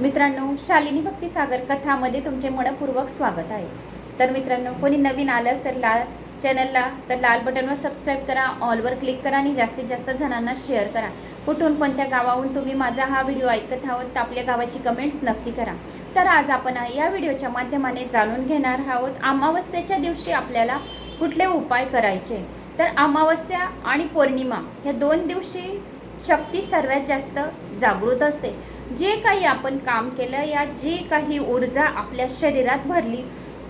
मित्रांनो शालिनी भक्ती सागर कथामध्ये तुमचे मनपूर्वक स्वागत आहे. तर मित्रांनो कोणी नवीन आलं तर लाल चॅनलला तर लाल बटनवर सबस्क्राईब करा ऑलवर क्लिक करा आणि जास्तीत जास्त जणांना शेअर करा. कुठून कोणत्या गावाहून तुम्ही माझा हा व्हिडिओ ऐकत आहोत तर आपल्या गावाची कमेंट्स नक्की करा. तर आज आपण या व्हिडिओच्या माध्यमाने जाणून घेणार आहोत अमावस्येच्या दिवशी आपल्याला कुठले उपाय करायचे? तर अमावस्या आणि पौर्णिमा ह्या दोन दिवशी शक्ती सर्वात जास्त जागृत असते. जे काही आपण काम केलं या जी काही ऊर्जा आपल्या शरीरात भरली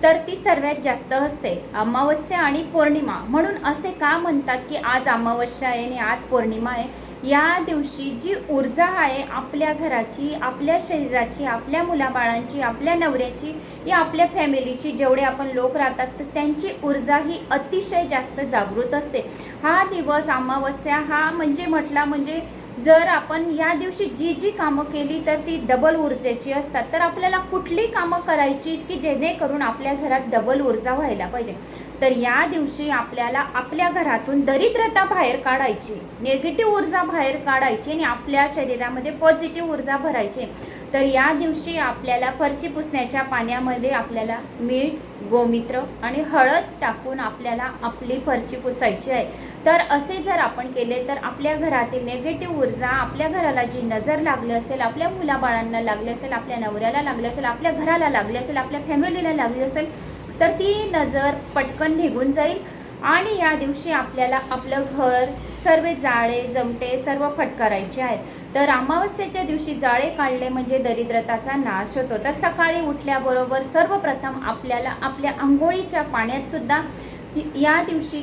तर ती सर्वात जास्त असते. अमावस्या आणि पौर्णिमा. म्हणून असे का म्हणतात की आज अमावस्या आहे आणि आज पौर्णिमा आहे? या दिवशी जी ऊर्जा आहे आपल्या घराची आपल्या शरीराची आपल्या मुलाबाळांची आपल्या नवऱ्याची या आपल्या फॅमिलीची जेवढे आपण लोक राहतात तर त्यांची ऊर्जा ही अतिशय जास्त जागृत असते. हा दिवस अमावस्या हा म्हणजे म्हटला म्हणजे जर आपण या दिवशी जी जी कामं केली तर ती डबल ऊर्जेची असतात. तर आपल्याला कुठली कामं करायची की जेणेकरून आपल्या घरात डबल ऊर्जा व्हायला पाहिजे? तर या दिवशी आपल्याला आपल्या घरातून दरिद्रता बाहेर काढायची निगेटिव्ह ऊर्जा बाहेर काढायची आणि आपल्या शरीरामध्ये पॉझिटिव्ह ऊर्जा भरायची. तर या दिवशी आपल्याला फरची पुसण्याच्या पाण्यामध्ये आपल्याला मीठ गोमित्र आणि हळद टाकून आपल्याला आपली फरची पुसायची आहे. तर असे जर आपण केले तर आपल्या घरातील नेगेटिव्ह ऊर्जा आपल्या घराला जी नजर लागली असेल आपल्या मुलाबाळांना लागली असेल आपल्या नवऱ्याला लागली असेल आपल्या घराला लागली असेल आपल्या फॅमिलीला लागली असेल तर ती नजर पटकन निघून जाईल. आणि या दिवशी आपल्याला आपलं घर सर्व जाळे जमटे सर्व फटकारायचे आहेत. तर अमावस्येच्या दिवशी जाळे काढले म्हणजे दरिद्रताचा नाश होतो. तर सकाळी उठल्याबरोबर सर्वप्रथम आपल्याला आपल्या आंघोळीच्या पाण्यात सुद्धा या दिवशी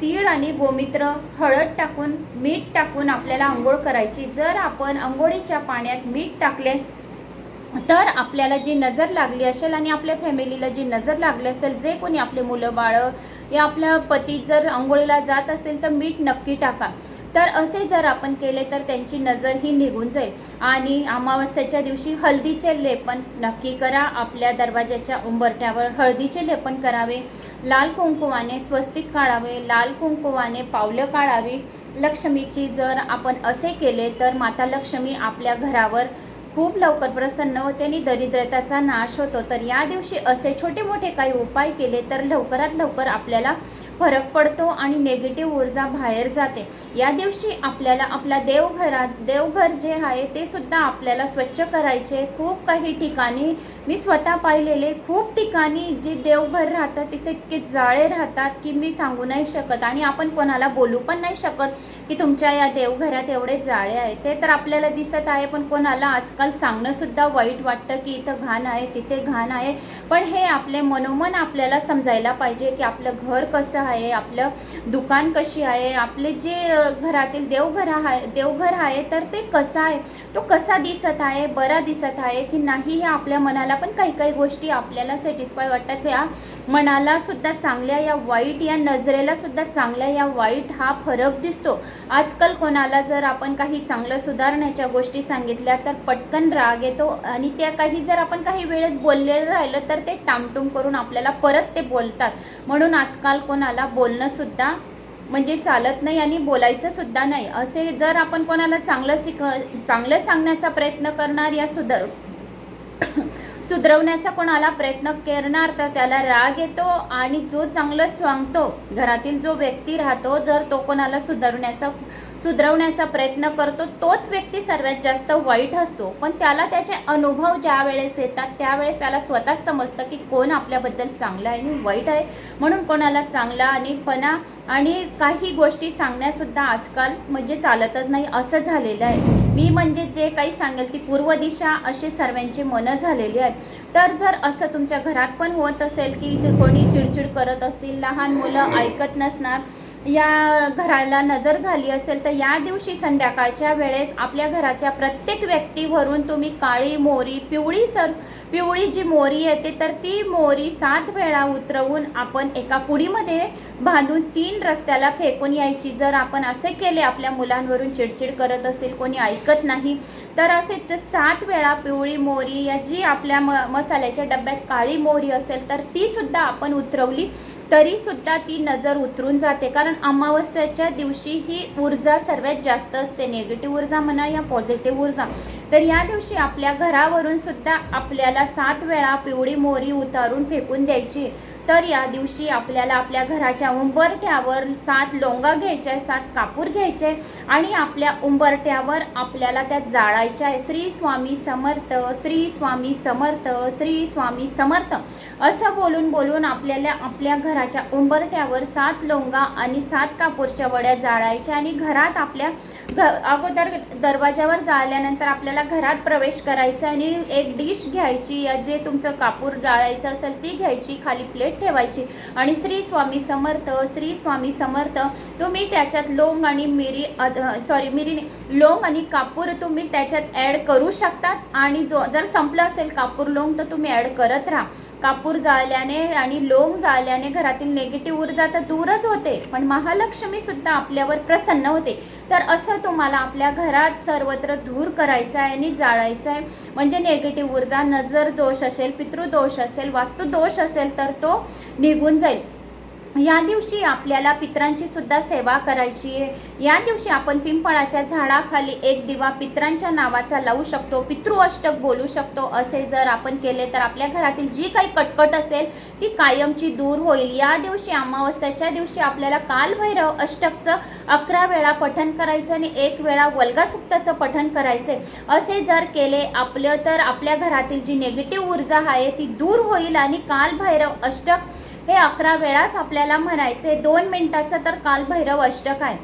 तीळ आणि गोमित्र हळद टाकून मीठ टाकून आपल्याला आंघोळ करायची. जर आपण आंघोळीच्या पाण्यात मीठ टाकले तर आपल्याला जी नजर लागली असेल आणि आपल्या फॅमिलीला जी नजर लागली असेल जे कोणी आपले मुलं बाळं या आपल्या पती जर आंघोळीला जात असेल तर मीठ नक्की टाका. तर असे जर आपण केले तर त्यांची नजर ही निघून जाईल. आणि अमावस्याच्या दिवशी हळदीचे लेपन नक्की करा. आपल्या दरवाजाच्या उंबरट्यावर हळदीचे लेपन करावे. लाल कुंकुवाने स्वस्तिक काढावे. लाल कुंकुवाने पावलं काढावी. लक्ष्मीची जर आपण असे केले तर माता लक्ष्मी आपल्या घरावर खूप लवकर प्रसन्न होते आणि दरिद्रताचा नाश होतो. तर या दिवशी असे छोटे मोठे काही उपाय केले तर लवकरात लवकर आपल्याला फरक पडतो आणि नेगेटिव्ह ऊर्जा बाहेर जाते. या दिवशी आपल्याला आपल्या देवघरात देवघर जे आहे ते सुद्धा आपल्याला स्वच्छ करायचे. खूप काही ठिकाणी मी स्वतः पाहिलेले खूप ठिकाणी जे देवघर राहतात तिथे इतके जाळे राहतात की मी सांगू नाही शकत आणि आपण कोणाला बोलू पण नाही शकत की तुमच्या या देवघरात एवढे जाळे आहेत. ते तर आपल्याला दिसत आहे पण कोणाला आजकाल सांगणंसुद्धा वाईट वाटतं की इथं घाण आहे तिथे घाण आहे. पण हे आपले मनोमन आपल्याला समजायला पाहिजे की आपलं घर कसं आहे आपलं दुकान कशी आहे आपले जे घरातील देवघर आहे देवघर आहे तर ते कसं आहे तो कसा दिसत आहे बरा दिसत आहे की नाही हे आपल्या मनाला पण काही काही गोष्टी आपल्याला सॅटिस्फाय वाटतात. या मनाला सुद्धा चांगल्या या वाईट या नजरेला सुद्धा चांगल्या या वाईट हा फरक दिसतो. आजकाल कोणाला जर आपण काही चांगलं सुधारण्याच्या गोष्टी सांगितल्या तर पटकन राग येतो आणि त्या काही जर आपण काही वेळेस बोललेलं राहिलं तर ते टामटूम करून आपल्याला परत ते बोलतात. म्हणून आजकाल कोणाला बोलणंसुद्धा म्हणजे चालत नाही आणि बोलायचं सुद्धा नाही. असे जर आपण कोणाला चांगलं शिक चांगलं सांगण्याचा प्रयत्न करणार या सुधार सुधरवण्याचा कोणाला प्रयत्न करणार तर त्याला राग येतो आणि जो चांगलं सांगतो घरातील जो व्यक्ती राहतो जर तो कोणाला सुधारण्याचा सुधरवण्याचा प्रयत्न करतो तोच व्यक्ती सर्वात जास्त वाईट असतो. पण त्याला त्याचे अनुभव ज्या वेळेस येतात त्यावेळेस त्याला स्वतःच समजतं की कोण आपल्याबद्दल चांगलं आहे आणि वाईट आहे. म्हणून कोणाला चांगला आणि पणा आणि काही गोष्टी सांगण्यासुद्धा आजकाल म्हणजे चालतच नाही असं झालेलं आहे. मी म्हणजे जे काही सांगेल ती पूर्व दिशा अशी सर्वांची मनं झालेली आहेत. तर जर असं तुमच्या घरात पण होत असेल की जे कोणी चिडचिड करत असतील लहान मुलं ऐकत नसणार या घराला नजर झाली असेल तर या दिवशी संध्याकाळच्या वेळेस आपल्या घराच्या प्रत्येक व्यक्तीवरून तुम्ही काळी मोरी पिवळी सर पिवळी जी मोरी येते तर ती मोरी सात वेळा उतरवून आपण एका पुडीमध्ये बांधून तीन रस्त्याला फेकून यायची. जर आपण असे केले आपल्या मुलांवरून चिडचिड करत असेल कोणी ऐकत नाही तर असे ते सात वेळा पिवळी मोरी या जी आपल्या म मसाल्याच्या डब्यात काळी मोरी असेल तर तीसुद्धा आपण उतरवली. तरी सुद्धा ती नजर उतरून जाते. कारण अमावस्याच्या दिवशी ही ऊर्जा सर्वात जास्त असते. निगेटिव्ह ऊर्जा म्हणा या पॉझिटिव्ह ऊर्जा. तर या दिवशी आपल्या घरावरून सुद्धा आपल्याला सात वेळा पिवळी मोरी उतारून फेकून द्यायची. तर या दिवशी आपल्याला आपल्या घराच्या उंबरठ्यावर सात लोंगा घ्यायच्या आहे सात कापूर घ्यायचे आहे आणि आपल्या उंबरठ्यावर आपल्याला त्यात जाळायच्या आहे श्री स्वामी समर्थ श्री स्वामी समर्थ श्री स्वामी समर्थ. असं बोलून बोलून आपल्याला आपल्या घराच्या उंबरठ्यावर सात लोंगा आणि सात कापूरच्या वड्या जाळायच्या आणि घरात आपल्या घ अगोदर दरवाजावर जाळल्यानंतर आपल्याला घरात प्रवेश करायचा आणि एक डिश घ्यायची या जे तुमचं कापूर जाळायचं असेल ती घ्यायची खाली प्लेट ठेवायची. आणि श्री स्वामी समर्थ श्री स्वामी समर्थ तुम्ही त्याच्यात लोंग आणि मिरी सॉरी मिरी लोंग आणि कापूर तुम्ही त्याच्यात ॲड करू शकतात. आणि जो जर संपलं असेल कापूर लोंग तर तुम्ही ॲड करत राहा. कापूर जाळल्याने आणि लोंग जाळल्याने घरातील नेगेटिव्ह ऊर्जा तर दूरच होते पण महालक्ष्मी सुद्धा आपल्यावर प्रसन्न होते. तर असं तुम्हाला आपल्या घरात सर्वत्र धूर करायचं आहे आणि जाळायचं आहे. म्हणजे नेगेटिव्ह ऊर्जा नजर दोष असेल पितृदोष असेल वास्तुदोष असेल तर तो निघून जाईल. या दिवशी आपल्याला पित्रांची सुद्धा सेवा करायची आहे. या दिवशी आपण पिंपळाच्या झाडाखाली एक दिवा पित्रांच्या नावाचा लावू शकतो पितृ अष्टक बोलू शकतो. असे जर आपण केले तर आपल्या घरातील जी काही कटकट असेल ती कायमची दूर होईल. या दिवशी अमावस्याच्या दिवशी आपल्याला कालभैरव अष्टकचं अकरा वेळा पठन करायचं आणि एक वेळा वल्गासुक्ताचं पठन करायचे असे जर केले आपलं तर आपल्या घरातील जी नेगेटिव्ह ऊर्जा आहे ती दूर होईल आणि कालभैरव अष्टक हे अकरा वेळाच आपल्याला म्हणायचे दोन मिनिटाचं तर कालभैरव अष्टक आहे.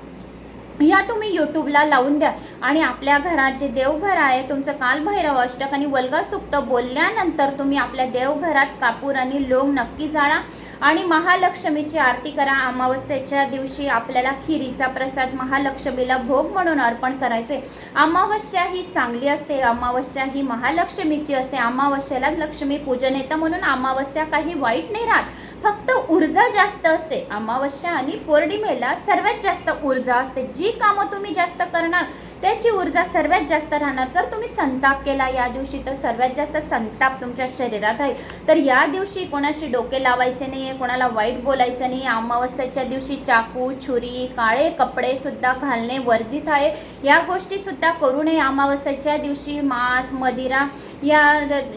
या तुम्ही यूट्यूबला लावून द्या. आणि आपल्या घरात जे देवघर आहे तुमचं कालभैरव अष्टक आणि वल्गस्तुक्त बोलल्यानंतर तुम्ही आपल्या देवघरात कापूर आणि लोंग नक्की जाळा. आणि महालक्ष्मीची आरती करा. अमावस्येच्या दिवशी आपल्याला खिरीचा प्रसाद महालक्ष्मीला भोग म्हणून अर्पण करायचे. अमावस्या ही चांगली असते. अमावस्या ही महालक्ष्मीची असते. अमावस्येला लक्ष्मी पूजन येतं म्हणून अमावस्या काही वाईट नाही राहत. फक्त ऊर्जा जास्त असते. अमावस्या आणि पौर्णिमेला सर्वात जास्त ऊर्जा असते. जी कामं तुम्ही जास्त करणार त्याची ऊर्जा सर्वात जास्त राहणार. जर तुम्ही संताप केला या दिवशी तर सर्वात जास्त संताप तुमच्या शरीरात राहील. तर या दिवशी कोणाशी डोके लावायचे नाही आहे कोणाला वाईट बोलायचं नाही अमावस्याच्या दिवशी चाकू छुरी काळे कपडे सुद्धा घालणे वर्जित आहे. या गोष्टी सुद्धा करू नये अमावस्याच्या दिवशी. मांस मदिरा या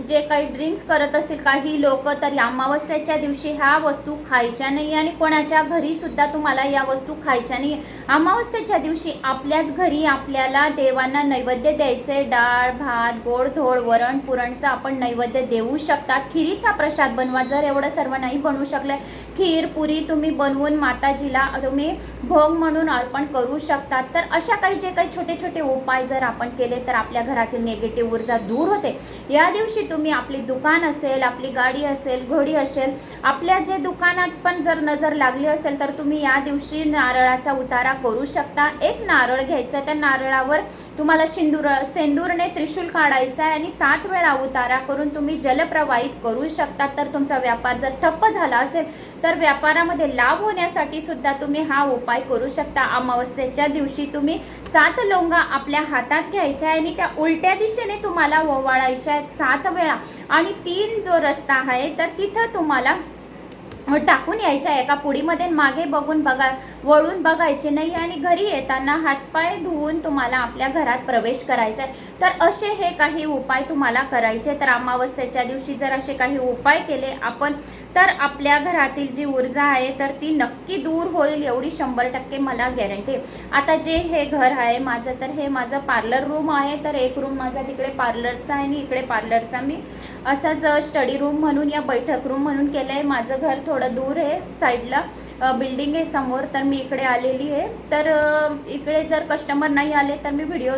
जे काही ड्रिंक्स करत असतील काही लोक तर अमावस्याच्या दिवशी ह्या वस्तू खायच्या नाही आणि कोणाच्या घरी सुद्धा तुम्हाला या वस्तू खायच्या नाही. अमावस्याच्या दिवशी आपल्याच घरी आपल्याला देवांना नैवेद्य द्यायचे डाळ भात गोड धोड वरण पुरणचं आपण नैवेद्य देऊ शकता. खिरीचा प्रसाद बनवा जर एवढं सर्व नाही बनवू शकलं खीर पुरी तुम्ही बनवून माताजीला तुम्ही भोग म्हणून अर्पण करू शकता. तर अशा काही जे काही छोटे छोटे उपाय जर आपण केले तर आपल्या घरातील निगेटिव्ह ऊर्जा दूर होते. या दिवशी तुम्ही आपली दुकान असेल आपली गाडी असेल घोडी असेल आपल्या जे दुकानात पण जर नजर लागली असेल तर तुम्ही या दिवशी नारळाचा उतारा करू शकता. एक नारळ घ्यायचा त्या नारळावर तुम्हाला सिंदूर सेंदूरने त्रिशूल काढायचा आहे आणि सात वेळा उतारा करून तुम्ही जलप्रवाहित करू शकता. तर तुमचा व्यापार जर ठप्प झाला असेल तर व्यापारामध्ये लाभ होण्यासाठी सुद्धा तुम्ही हा उपाय करू शकता. अमावस्येच्या दिवशी तुम्ही सात लोंगा आपल्या हातात घ्यायच्या आहे आणि त्या उलट्या दिशेने तुम्हाला ओवाळायच्या आहेत सात वेळा. आणि तीन जो रस्ता आहे तर तिथं तुम्हाला टाकून यायच्या एका पुडीमध्ये मागे बघून बघा वळून बघायचे नाही आणि घरी येताना हातपाय धुवून तुम्हाला आपल्या घरात प्रवेश करायचा आहे तर असे हे काही उपाय तुम्हाला करायचे. तर अमावस्येच्या दिवशी जर असे काही उपाय केले आपण तर आपल्या घरातील जी ऊर्जा आहे तर ती नक्की दूर होईल एवढी शंभर टक्के मला गॅरंटी आता जे हे घर आहे माझं तर हे माझं पार्लर रूम आहे तर एक रूम माझा तिकडे पार्लरचा आहे आणि इकडे पार्लरचा मी. असाच स्टडी रूम म्हणून या बैठक रूम म्हणून केलं आहे माझं घर थोडं दूर आहे साईडला बिल्डिंग आहे समोर तर मी इकडे आलेली आहे. तर इकडे जर कस्टमर नाही आले तर मी व्हिडिओ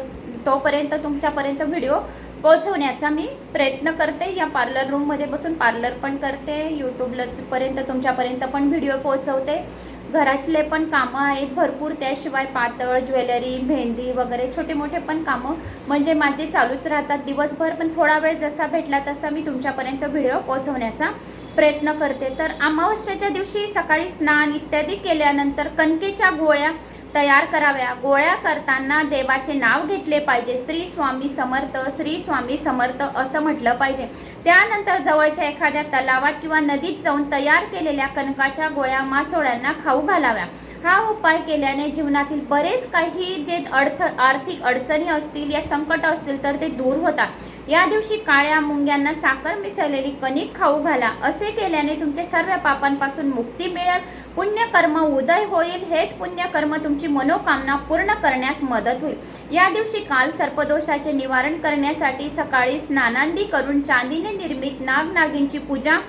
तोपर्यंत तुमच्यापर्यंत व्हिडिओ पोचवण्याचा मी प्रयत्न करते. या पार्लर रूममध्ये बसून पार्लर पण करते. यूट्यूबलापर्यंत तुमच्यापर्यंत पण व्हिडिओ पोचवते घरातले पण कामं आहेत भरपूर त्याशिवाय पातळ ज्वेलरी मेहंदी वगैरे छोटे मोठे पण कामं म्हणजे माझे चालूच राहतात. दिवसभर पण थोडा वेळ जसा भेटला तसा मी तुमच्यापर्यंत व्हिडिओ पोचवण्याचा प्रयत्न करते. तर अमावस्याच्या दिवशी सकाळी स्नान इत्यादी केल्यानंतर कणकेच्या गोळ्या तयार कराव्या. गोळ्या करताना देवाचे नाव घेतले पाहिजे. श्री स्वामी समर्थ श्री स्वामी समर्थ असं म्हटलं पाहिजे. त्यानंतर जवळच्या एखाद्या तलावात किंवा नदीत जाऊन तयार केलेल्या कणकाच्या गोळ्या मासोळ्यांना खाऊ घालाव्या. हा उपाय केल्याने जीवनातील बरेच काही जे अडथ आर्थिक अडचणी असतील या संकट असतील तर ते दूर होतात. या दिवशी काळ्या मुंग्यांना साखर मिसळलेली कणिक खाऊ घाला. असे केल्याने तुमच्या सर्व पापांपासून मुक्ती मिळेल. पुण्यकर्म उदय होईल. हेच पुण्यकर्म तुमची मनोकामना पूर्ण करण्यास मदत होईल. या दिवशी काल सर्पदोषाचे निवारण करण्यासाठी सकाळी स्नानांदी करून चांदीने निर्मित नागनागिंची पूजा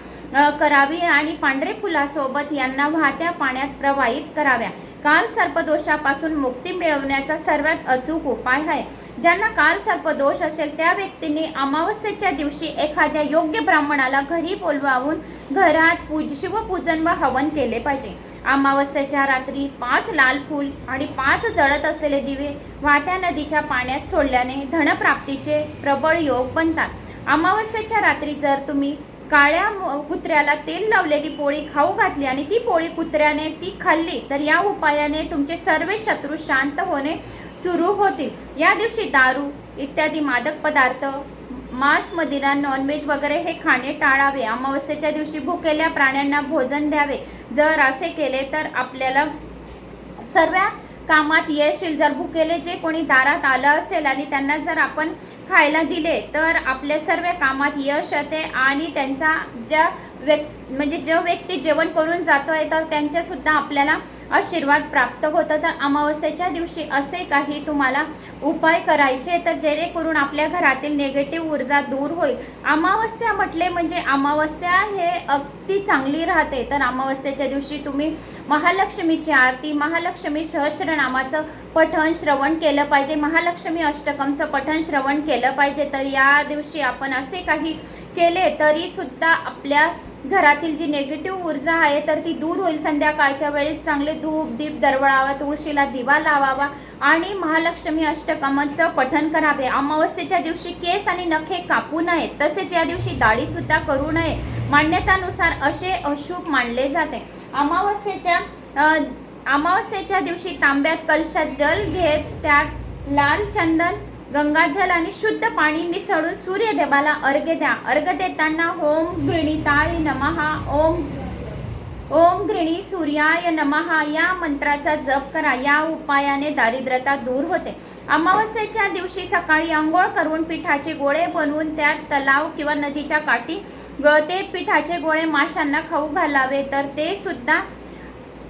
करावी आणि पांढरे फुलासोबत यांना वाहत्या पाण्यात प्रवाहित कराव्या. काल सर्पदोषापासून मुक्ती मिळवण्याचा सर्वात अचूक उपाय आहे. ज्यांना काल सर्पदोष असेल त्या व्यक्तीने अमावस्येच्या दिवशी एखाद्या योग्य ब्राह्मणाला घरी बोलवावून घरात पूज शिवपूजन व हवन केले पाहिजे. अमावस्येच्या रात्री पाच लाल फूल आणि पाच जळत असलेले दिवे वाहत्या नदीच्या पाण्यात सोडल्याने धनप्राप्तीचे प्रबळ योग बनतात. अमावस्येच्या रात्री जर तुम्ही काळ्या म- कुत्र्याला तेल लावलेली पोळी खाऊ घातली आणि ती पोळी कुत्र्याने ती खाल्ली तर या उपायाने तुमचे सर्व शत्रू शांत होणे सुरू होतील. या दिवशी दारू इत्यादी मादक पदार्थ मांस मदिरा नॉनव्हेज वगैरे हे खाणे टाळावे. अमावस्येच्या दिवशी भुकेल्या प्राण्यांना भोजन द्यावे. जर असे केले तर आपल्याला सर्व कामात येशील जर भुकेले जे कोणी दारात आलं असेल आणि त्यांना जर आपण खायला दिले तर आपल्या सर्व कामात यश येते आणि त्यांचा ज्या व्यक् म्हणजे जो व्यक्ती जेवण करून जातो आहे तर त्यांच्यासुद्धा आपल्याला आशीर्वाद प्राप्त होतं. तर अमावस्येच्या दिवशी असे काही तुम्हाला उपाय करायचे तर जेणेकरून आपल्या घरातील निगेटिव्ह ऊर्जा दूर होईल. अमावस्या म्हटले म्हणजे अमावस्या हे अगदी चांगली राहते. तर अमावस्येच्या दिवशी तुम्ही महालक्ष्मीची आरती महालक्ष्मी सहस्रनामाचं पठण श्रवण केलं पाहिजे. महालक्ष्मी अष्टकमचं पठण श्रवण केलं पाहिजे. तर या दिवशी आपण असे काही केले तरीसुद्धा आपल्या घरातील जी नेगेटिव्ह ऊर्जा आहे तर ती दूर होईल. संध्याकाळच्या वेळी चांगले धूप दीप दरवळावा तुळशीला दिवा लावावा आणि महालक्ष्मी अष्टकमांचं पठण करावे. अमावस्येच्या दिवशी केस आणि नखे कापू नये. तसेच या दिवशी दाढी सुद्धा करू नये. मान्यतानुसार असे अशुभ मानले जाते. अमावस्येच्या अमावस्येच्या दिवशी तांब्यात कलशात जल घेत त्यात लाल चंदन गंगाजल आणि शुद्ध पाणी मिसळून सूर्यदेवाला अर्घ्य द्या. अर्घ्य देताना ओम गृणिताय नमहा. ओम ओम घृणी सूर्याय नमहा. या मंत्राचा जप करा. या उपायाने दारिद्र्यता दूर होते. अमावस्येच्या दिवशी सकाळी आंघोळ करून पिठाचे गोळे बनवून त्यात तलाव किंवा नदीच्या काठी ग ते पिठाचे गोळे माशांना खाऊ घालावे. तर ते सुद्धा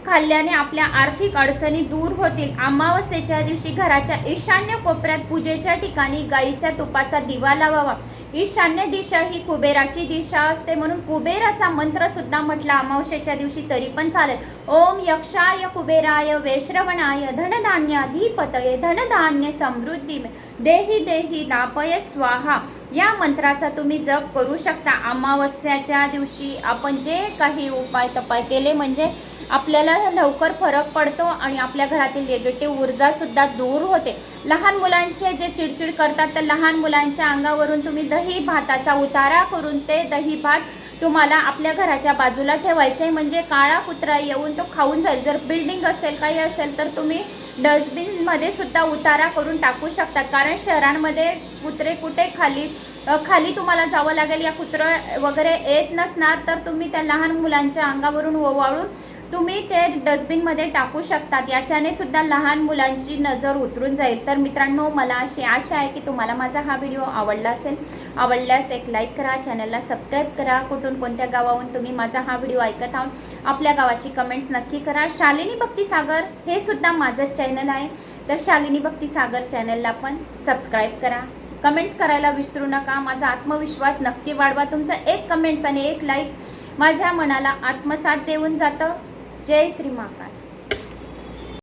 खाल्ल्याने आपल्या आर्थिक अडचणी दूर होतील. अमावस्येच्या दिवशी घराच्या ईशान्य कोपऱ्यात पूजेच्या ठिकाणी गाईच्या तुपाचा दिवा लावावा. ईशान्य दिशा ही कुबेराची दिशा असते म्हणून कुबेराचा मंत्र सुद्धा म्हटला अमावस्येच्या दिवशी तरी पण चालेल. ओम यक्षाय कुबेराय वैश्रवणाय धनधान्याधिपतये धनधान्य समृद्धी देही देही दापय स्वाहा. या मंत्राचा तुम्ही जप करू शकता. अमावस्याच्या दिवशी आपण जे काही उपाय तपाय केले म्हणजे आपल्याला लवकर फरक पडतो आणि आपल्या घरातील निगेटिव्ह ऊर्जासुद्धा दूर होते. लहान मुलांचे जे चिडचिड करतात तर लहान मुलांच्या अंगावरून तुम्ही दही भाताचा उतारा करून ते दही भात तुम्हाला आपल्या घराच्या बाजूला ठेवायचं आहे म्हणजे काळा कुत्रा येऊन तो खाऊन जाईल. जर बिल्डिंग असेल काही असेल तर तुम्ही डस्टबिनमध्ये सुद्धा उतारा करून टाकू शकतात. कारण शहरांमध्ये कुत्रे कुठे खाली खाली तुम्हाला जावं लागेल. या कुत्रं वगैरे येत नसणार तर तुम्ही त्या लहान मुलांच्या अंगावरून ओवाळून तुम्ही ते डस्टबिनमध्ये टाकू शकतात. याच्याने सुद्धा लहान मुलांची नजर उतरून जाईल. तर मित्रांनो मला अशी आशा आहे की तुम्हाला माझा हा व्हिडिओ आवडला असेल. आवडल्यास एक लाईक करा चॅनलला सबस्क्राईब करा. कुठून कोणत्या गावाहून तुम्ही माझा हा व्हिडिओ ऐकत आहोत आपल्या गावाची कमेंट्स नक्की करा. शालिनी भक्तीसागर हे सुद्धा माझंच चॅनल आहे. तर शालिनी भक्तीसागर चॅनलला पण सबस्क्राईब करा. कमेंट्स करायला विसरू नका. माझा आत्मविश्वास नक्की वाढवा. तुमचं एक कमेंट्स आणि एक लाईक माझ्या मनाला आत्मसात देऊन जातं. जय श्री महाकाल